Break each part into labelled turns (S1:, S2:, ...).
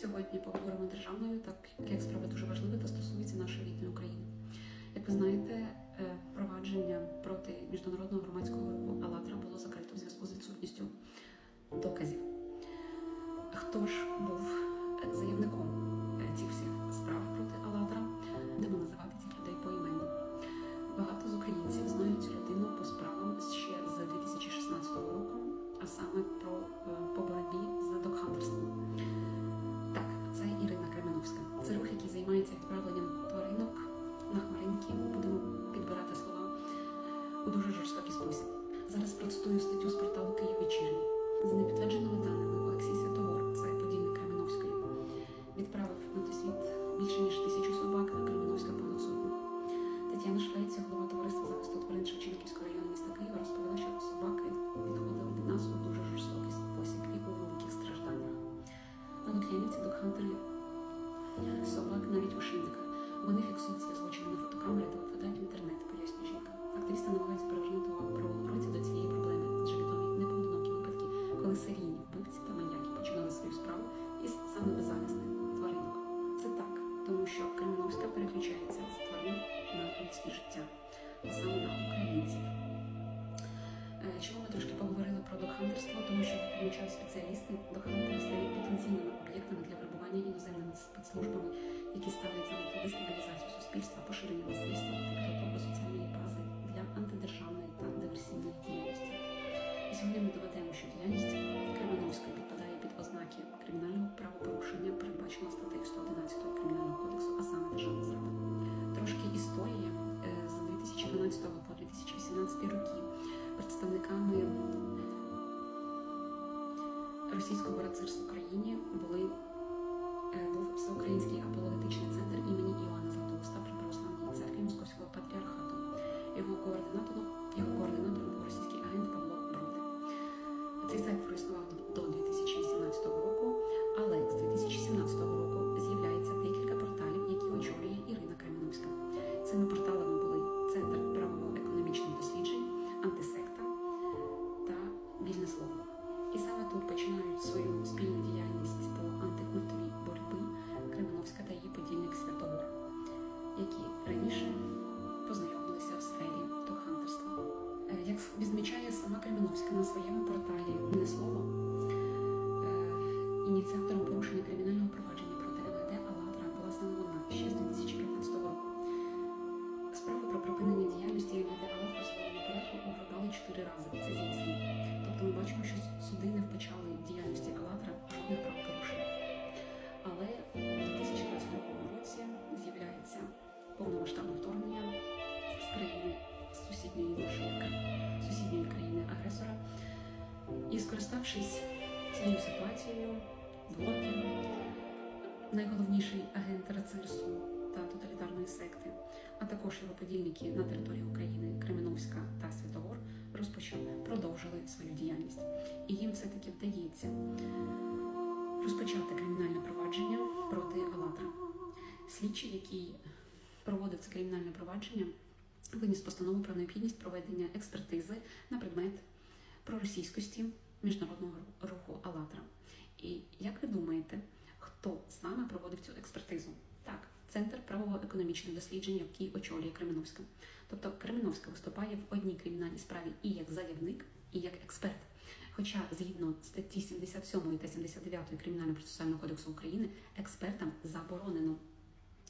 S1: Сьогодні поговоримо державною, так як справа дуже важлива та стосується нашої рідної України. Як ви знаєте, е, провадження проти міжнародного громадського руху «АЛЛАТРА» було закрито в зв'язку з відсутністю доказів. Хто ж був е, заявником е, цих всіх справ проти «АЛЛАТРА»? Будемо називати цих людей поіменно. Багато з українців знають цю людину по справам ще з 2016 року, а саме жорстокий спосіб. Зараз процитую статтю з порталу Київ вечірній. За непідтвердженими даними Олексій Святогор, це подільник Кременовської, відправив на той світ більше ніж тисячу собак, на Кременовська сотню. Тетяна Швець, голова товариства захисту тварин Шевченківського тому що Кременовська переключається з тварин на людське життя, саме на українців. Е, Чому ми трошки поговорили про дохантерство? Тому що як помічають спеціалісти, дохантери стають потенційними об'єктами для вербування іноземними спецслужбами, які ставлять за дестабілізацію суспільства, поширення насильства та підготовку соціальної бази для антидержавної та диверсійної діяльності. І сьогодні ми доведемо, що діяльність Кременовської підпадає російського рацирства в Україні були е, був всеукраїнський апологетичний центр імені Іоанна Златоуста при православній церкві Московського патріархату. Його координатором, його координатором був російський агент Павло Відмічає сама Кременовська на своєму порталі. Не слово, е, ініціатором порушення кримінального провадження проти ЛГД «АЛЛАТРА» була вона ще з Скориставшись цією ситуацією, блогер, найголовніший агент рацирсу та тоталітарної секти, а також його подільники на території України Кременовська та Святогор розпочали продовжили свою діяльність. І їм все-таки вдається розпочати кримінальне провадження проти «АЛЛАТРА». Слідчий, який проводив це кримінальне провадження, виніс постанову про необхідність проведення експертизи на предмет проросійськості міжнародного руху «АЛЛАТРА». І як ви думаєте, хто саме проводив цю експертизу? Так, Центр правово-економічних досліджень, який очолює Кременовська. Тобто Кременовська виступає в одній кримінальній справі і як заявник, і як експерт. Хоча згідно статті 77 та 79 Кримінально-процесуального кодексу України експертам заборонено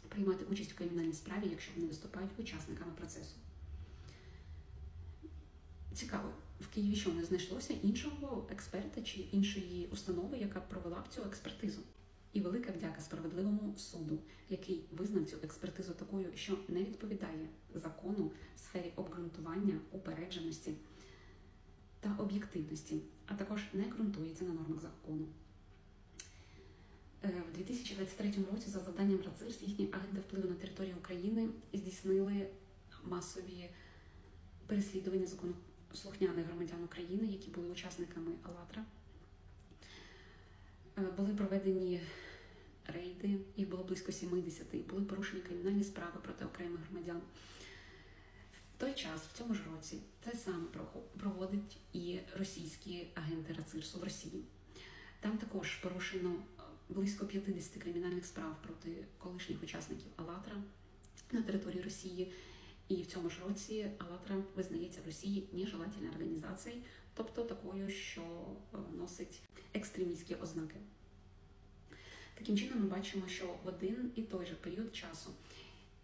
S1: приймати участь у кримінальній справі, якщо вони виступають учасниками процесу. Цікаво, Києві що не знайшлося іншого експерта чи іншої установи, яка провела б цю експертизу. І велика вдяка справедливому суду, який визнав цю експертизу такою, що не відповідає закону в сфері обґрунтування, упередженості та об'єктивності, а також не ґрунтується на нормах закону. Е, В 2023 році за завданням РАЦИРС їхні агенти впливу на територію України здійснили масові переслідування законослухняних громадян України, які були учасниками АЛАТРА. Е, Були проведені рейди, їх було близько 70, були порушені кримінальні справи проти окремих громадян. В той час, в цьому ж році, це саме проводить і російські агенти РАЦИРСу в Росії. Там також порушено е, близько 50 кримінальних справ проти колишніх учасників АЛАТРА на території Росії. І в цьому ж році АЛАТРА визнається в Росії нежелательною організацією, тобто такою, що е, носить екстремістські ознаки. Таким чином, ми бачимо, що в один і той же період часу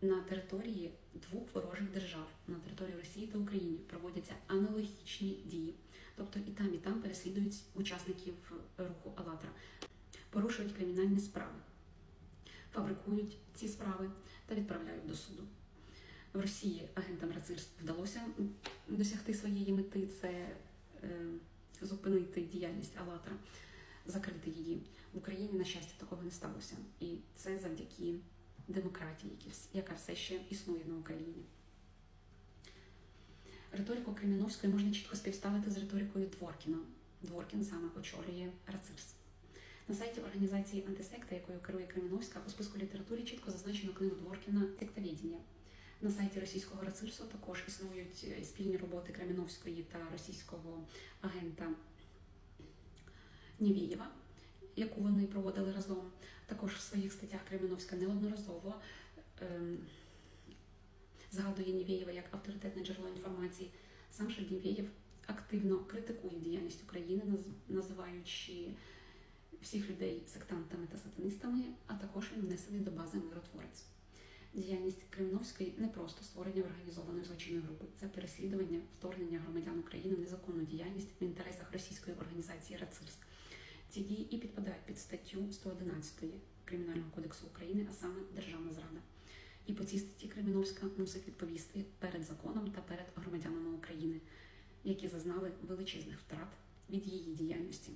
S1: на території двох ворожих держав, на території Росії та України, проводяться аналогічні дії. Тобто і там, і там переслідують учасників руху АЛАТРА, порушують кримінальні справи, фабрикують ці справи та відправляють до суду. В Росії агентам РАЦИРС вдалося досягти своєї мети це е, зупинити діяльність АЛАТРА, закрити її. В Україні, на щастя, такого не сталося. І це завдяки демократії, яка все ще існує на Україні. Риторику Креміновської можна чітко співставити з риторикою Дворкіна. Дворкін саме очолює РАЦИРС. На сайті організації антисекта, якою керує Креміновська, у списку літератури чітко зазначено книгу Дворкіна Сектовідіння. На сайті російського РАЦИРСу також існують е, спільні роботи Креміновської та російського агента Нівієва, яку вони проводили разом. Також в своїх статтях Креміновська неодноразово ем, згадує Нівєєва як авторитетне джерело інформації. Сам же Нівєєв активно критикує діяльність України, називаючи всіх людей сектантами та сатанистами, а також він внесений до бази миротворець. Діяльність Кремновської не просто створення організованої злочинної групи, це переслідування, вторгнення громадян України в незаконну діяльність в інтересах російської організації РАЦИРС. Ці дії і підпадають під статтю 111 Кримінального кодексу України, а саме державна зрада. І по цій статті Криміновська мусить відповісти перед законом та перед громадянами України, які зазнали величезних втрат від її діяльності.